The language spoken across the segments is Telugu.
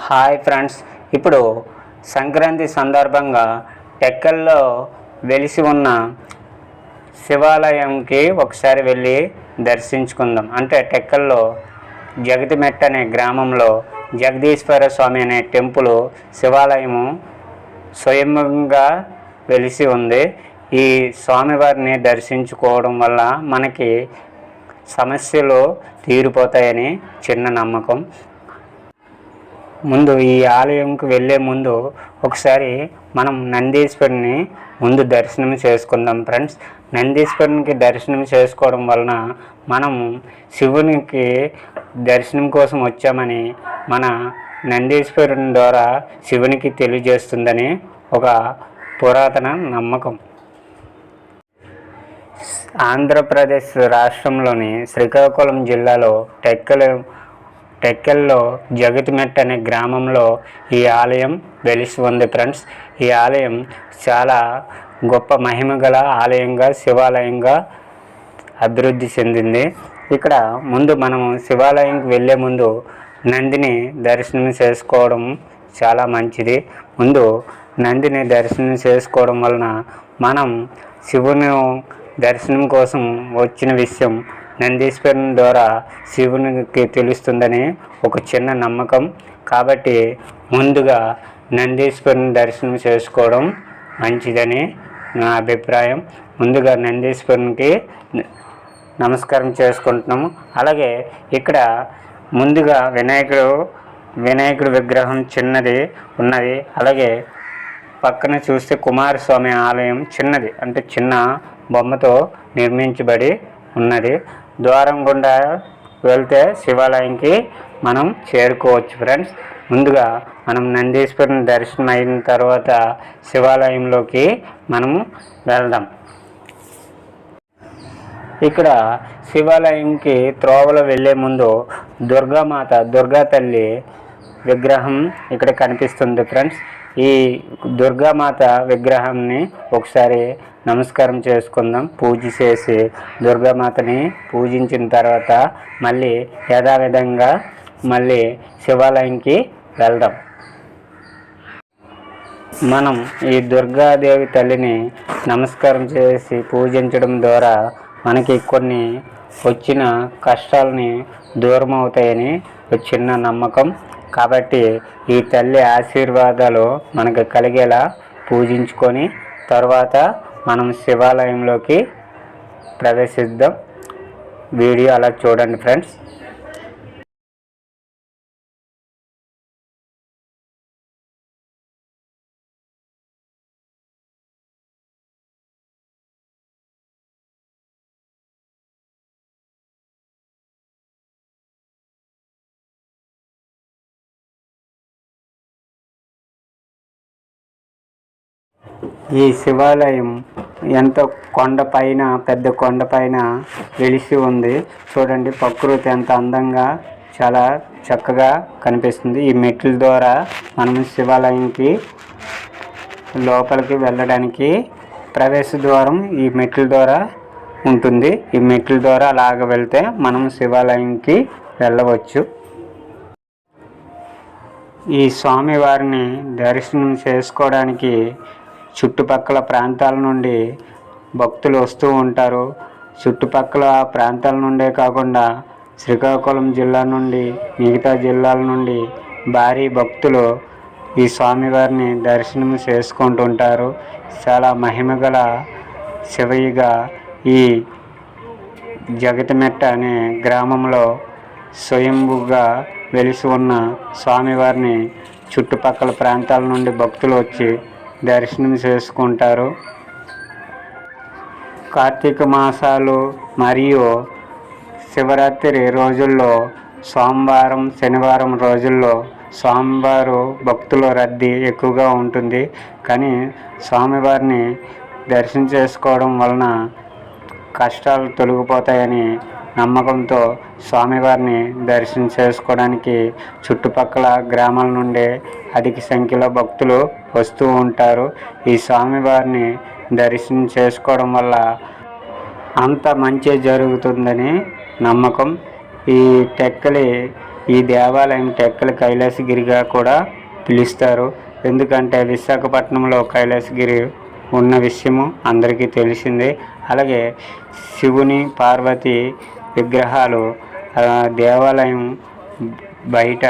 Hi friends. ఇప్పుడు సంక్రాంతి సందర్భంగా టెక్కల్లో వెలిసి ఉన్న శివాలయంకి ఒకసారి వెళ్ళి దర్శించుకుందాం. అంటే టెక్కల్లో జగతిమెట్ట అనే గ్రామంలో జగదీశ్వర స్వామి అనే టెంపుల్ శివాలయము స్వయంగా వెలిసి ఉంది. ఈ స్వామివారిని దర్శించుకోవడం వల్ల మనకి సమస్యలు తీరిపోతాయని చిన్న నమ్మకం. ముందు ఈ ఆలయంకి వెళ్ళే ముందు ఒకసారి మనం నందీశ్వరుని ముందు దర్శనం చేసుకుందాం ఫ్రెండ్స్. నందీశ్వరునికి దర్శనం చేసుకోవడం వలన మనం శివునికి దర్శనం కోసం వచ్చామని మన నందీశ్వరుని ద్వారా శివునికి తెలియజేస్తుందని ఒక పురాతన నమ్మకం. ఆంధ్రప్రదేశ్ రాష్ట్రంలోని శ్రీకాకుళం జిల్లాలో టెక్కలు టెక్కెల్లో జగతిమెట్ అనే గ్రామంలో ఈ ఆలయం వెలిసి ఉంది ఫ్రెండ్స్. ఈ ఆలయం చాలా గొప్ప మహిమ గల ఆలయంగా శివాలయంగా అభివృద్ధి చెందింది. ఇక్కడ ముందు మనము శివాలయంకి వెళ్ళే ముందు నందిని దర్శనం చేసుకోవడం చాలా మంచిది. ముందు నందిని దర్శనం చేసుకోవడం వలన మనం శివుని దర్శనం కోసం వచ్చిన విషయం నందీశ్వరుని ద్వారా శివునికి తెలుస్తుందని ఒక చిన్న నమ్మకం. కాబట్టి ముందుగా నందీశ్వరుని దర్శనం చేసుకోవడం మంచిదని నా అభిప్రాయం. ముందుగా నందీశ్వరునికి నమస్కారం చేసుకుంటున్నాము. అలాగే ఇక్కడ ముందుగా వినాయకుడు వినాయకుడి విగ్రహం చిన్నది ఉన్నది. అలాగే పక్కన చూస్తే కుమారస్వామి ఆలయం చిన్నది అంటే చిన్న బొమ్మతో నిర్మించబడి ఉన్నది. ద్వారం గుండా వెళ్తే శివాలయంకి మనం చేరుకోవచ్చు ఫ్రెండ్స్ ముందుగా మనం నందీశ్వరుని దర్శనం అయిన తర్వాత శివాలయంలోకి మనము వెళ్దాం. ఇక్కడ శివాలయంకి త్రోవలో వెళ్ళే ముందు దుర్గామాత దుర్గా తల్లి విగ్రహం ఇక్కడ కనిపిస్తుంది ఫ్రెండ్స్. ఈ దుర్గామాత విగ్రహాన్ని ఒకసారి నమస్కారం చేసుకుందాం. పూజ చేసి దుర్గామాతని పూజించిన తర్వాత మళ్ళీ యథావిధంగా మళ్ళీ శివాలయంకి వెళ్దాం. మనం ఈ దుర్గాదేవి తల్లిని నమస్కారం చేసి పూజించడం ద్వారా మనకి కొన్ని వచ్చిన కష్టాలని దూరం అవుతాయని ఒక చిన్న నమ్మకం కాబట్టి ఈ తల్లి ఆశీర్వాదాలు మనకు కలిగేలా పూజించుకొని తర్వాత మనం శివాలయంలోకి ప్రవేశిద్దాం. వీడియో అలా చూడండి ఫ్రెండ్స్. ఈ శివాలయం ఎంతో కొండపైన పెద్ద కొండపైన వెలిసి ఉంది. చూడండి ప్రకృతి ఎంత అందంగా చాలా చక్కగా కనిపిస్తుంది. ఈ మెట్ల ద్వారా మనం శివాలయంకి లోపలికి వెళ్ళడానికి ప్రవేశ ద్వారం ఈ మెట్ల ద్వారా ఉంటుంది. ఈ మెట్ల ద్వారా అలాగ వెళ్తే మనం శివాలయంకి వెళ్ళవచ్చు. ఈ స్వామివారిని దర్శనం చేసుకోవడానికి చుట్టుపక్కల ప్రాంతాల నుండి భక్తులు వస్తూ ఉంటారు. చుట్టుపక్కల ప్రాంతాల నుండే కాకుండా శ్రీకాకుళం జిల్లా నుండి మిగతా జిల్లాల నుండి భారీ భక్తులు ఈ స్వామివారిని దర్శనం చేసుకుంటుంటారు చాలా మహిమగల శివయ్యగా ఈ జగతిమెట్ట అనే గ్రామంలో స్వయంభుగా వెలిసి ఉన్న స్వామివారిని చుట్టుపక్కల ప్రాంతాల నుండి భక్తులు వచ్చి దర్శనం చేసుకుంటారు. కార్తీక మాసాలు మరియు శివరాత్రి రోజుల్లో సోమవారం శనివారం రోజుల్లో స్వామివారు భక్తుల రద్దీ ఎక్కువగా ఉంటుంది. కానీ స్వామివారిని దర్శనం చేసుకోవడం వలన కష్టాలు తొలగిపోతాయని నమ్మకంతో స్వామివారిని దర్శనం చేసుకోవడానికి చుట్టుపక్కల గ్రామాల నుండి అధిక సంఖ్యలో భక్తులు వస్తూ ఉంటారు. ఈ స్వామివారిని దర్శనం చేసుకోవడం వల్ల అంత మంచి జరుగుతుందని నమ్మకం. ఈ టెక్కలి ఈ దేవాలయం టెక్కలి కైలాసగిరిగా కూడా పిలుస్తారు. ఎందుకంటే విశాఖపట్నంలో కైలాసగిరి ఉన్న విషయము అందరికీ తెలిసిందే. అలాగే శివుని పార్వతి విగ్రహాలు దేవాలయం బయట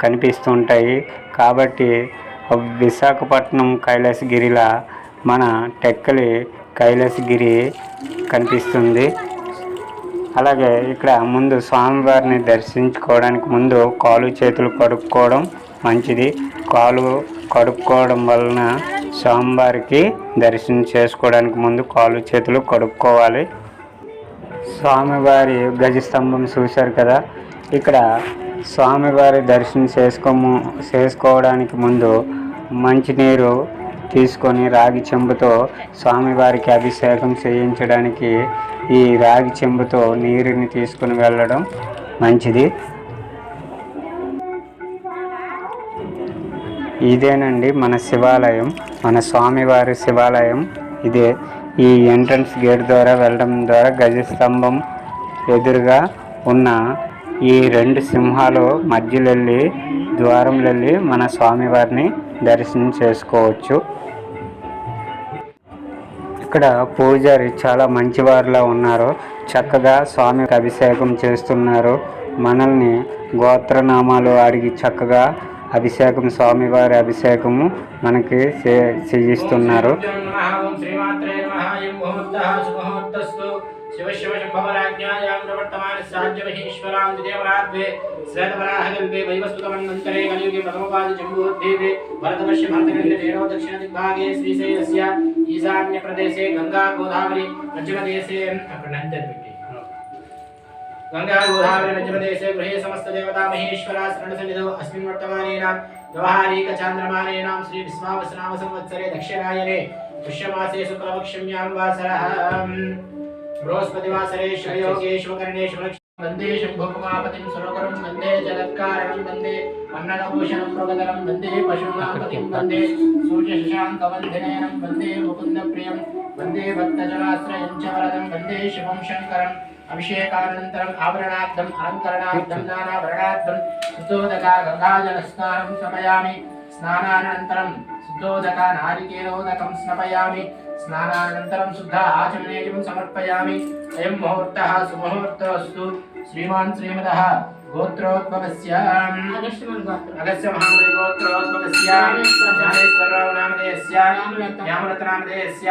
కనిపిస్తుంటాయి. కాబట్టి విశాఖపట్నం కైలాసగిరిలా మన టెక్కలి కైలాసగిరి కనిపిస్తుంది. అలాగే ఇక్కడ ముందు స్వామివారిని దర్శించుకోవడానికి ముందు కాలు చేతులు కడుక్కోవడం మంచిది. కాలు కడుక్కోవడం వలన స్వామివారికి దర్శనం చేసుకోవడానికి ముందు కాలు చేతులు కడుక్కోవాలి. స్వామివారి గజస్తంభం చూశారు కదా? ఇక్కడ స్వామివారి దర్శనం చేసుకోము చేసుకోవడానికి ముందు మంచినీరు తీసుకొని రాగి చెంబుతో స్వామివారికి అభిషేకం చేయించడానికి ఈ రాగి చెంబుతో నీరుని తీసుకుని వెళ్ళడం మంచిది. ఇదేనండి మన శివాలయం మన స్వామివారి శివాలయం. ఇదే ఈ ఎంట్రన్స్ గేట్ ద్వారా వెళ్ళడం ద్వారా గజస్తంభం ఎదురుగా ఉన్న ఈ రెండు సింహాలు మధ్యలో వెళ్ళి ద్వారంలో వెళ్ళి మన స్వామివారిని దర్శనం చేసుకోవచ్చు. ఇక్కడ పూజారి చాలా మంచివారిలా ఉన్నారు. చక్కగా స్వామికి అభిషేకం చేస్తున్నారు. మనల్ని గోత్రనామాలు అడిగి చక్కగా అభిషేకం స్వామివారి అభిషేకము మనకి చేయిస్తున్నారు. शिव शिव शम्भवराज्ञायां प्रवर्तमान साध्यमहीश्वरां द्वितीयपराध्वे श्रेतवराहगल्पे वैवस्तुतमन्वन्तरे कलियुगे प्रथमपादि जम्बूद्भीते भरतवर्ष भरतगण्डदेव दक्षिणदिग्भागे श्रीशैलस्य ईशान्यप्रदेशे गङ्गा गोदावरी गोदावरी गृहे महेश्वरा अस्मिन् दक्षिणायने पुष्यमासे शुक्लपक्षम्यां वासरः గోదావరి మధ్యమదేశే గృహే సమస్త దేవతా మహేశ్వర శరణసన్నిధౌ అస్మిన్ వర్తమానేన వ్యవహారీక చాంద్రమానేనాం శ్రీ విశ్వావసనామ సంవత్సరే దక్షిణాయనే పుష్యమాసే శుక్లపక్షమ్యాం వాసరః బృహస్పతివాసరే శుభయోగే శుభకర్ణే శుభలక్ష్మి వందే శంభుకుమాపతిం సురకరం వందే జగత్కారణం వందే అన్నదభూషణం మృగదరం వందే పశూనాపతిం వందే సూర్య శశాంకవందినయనం స్నానానంతరం శుద్ధ ఆచమనేయం సమర్పయామి అయం ముహూర్త సుముహూర్తస్తు శ్రీమాన్ శ్రీమద గోత్రోద్భవస్య అగస్య మహాముని గోత్రోద్భవస్య జ్ఞానేశ్వరరావు నామధేయస్య జ్ఞామరత్నామధేయస్య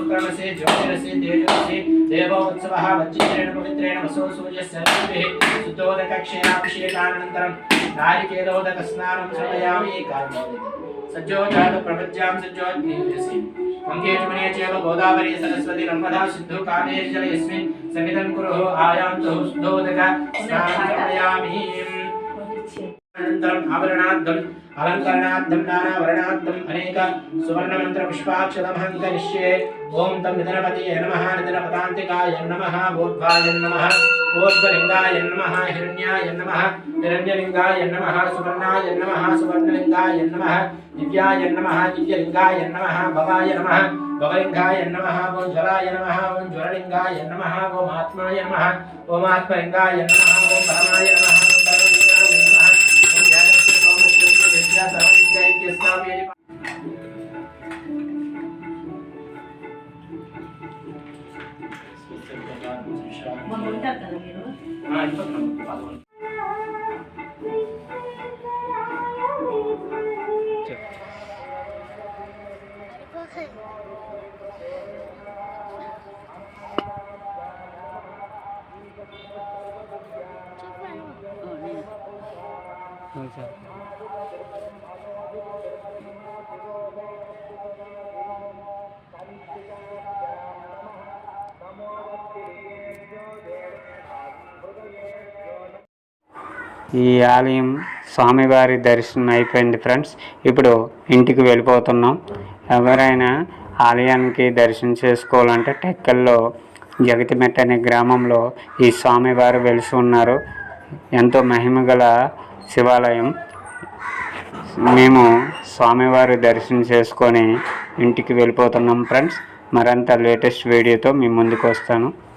శ్రీ ఉమాసేత జగదీశ్వర స్వామి దేవత అనుగ్రహ సిద్ధ్యర్థం శుద్ధోదక క్షీరాభిషేకాన్ మహాన్ కరిష్యే ఓం ఆప్యాయ స్వస్సమేతతే విశ్వతస్సోరిష్టి శుక్రమసే జ్యోతిరసే తేజసే దేవోత్సవः వజ్రేణ పవిత్రేణ వసో సూర్యస్య రశ్మిः శుద్ధోదక క్షీరాభిషేకానంతరం నారికేలోదక స్నానం సమయామి కారణం సజ్జోజాత ప్రపంచాం సజ్జోజ్ఞేసి వంకేజమనే చేవ గోదావరి సరస్వతి నర్మదా అలంకరణార్థం నానావర్ణార్థం అనేక. సువర్ణమంత్ర పుష్పాక్షతమహం కరిష్యే ఓం తం నిధనపతియే నమః. నిధనపతాంతికాయ నమ. బోద్ధ్వాయ నమ. బోద్ధ్వలింగాయ నమ. హిరణ్యాయ నమ. హిరణ్యలింగాయ నమ. సువర్ణాయ నమ. సువర్ణలింగాయ నమ. దివ్యాయ నమ. దివ్యలింగాయ నమ. భవాయ నమ. భవలింగాయ నమ. ఓం జ్వరాయ నమ. ఓం జ్వరలింగాయ నమ. ఓం ఆత్మాయ నమః. ఓం ఆత్మలింగాయ నమః. ఓం పరమాయ నమ. mais. ఈ ఆలయం స్వామివారి దర్శనం అయిపోయింది ఫ్రెండ్స్. ఇప్పుడు ఇంటికి వెళ్ళిపోతున్నాం. ఎవరైనా ఆలయానికి దర్శనం చేసుకోవాలంటే టెక్కల్లో జగతిమెట్ట అనే గ్రామంలో ఈ స్వామివారు వెలిసి ఉన్నారు. ఎంతో మహిమగల శివాలయం. మేము స్వామివారి దర్శనం చేసుకొని ఇంటికి వెళ్ళిపోతున్నాం ఫ్రెండ్స్. మరంత లేటెస్ట్ వీడియోతో మీ ముందుకు వస్తాను.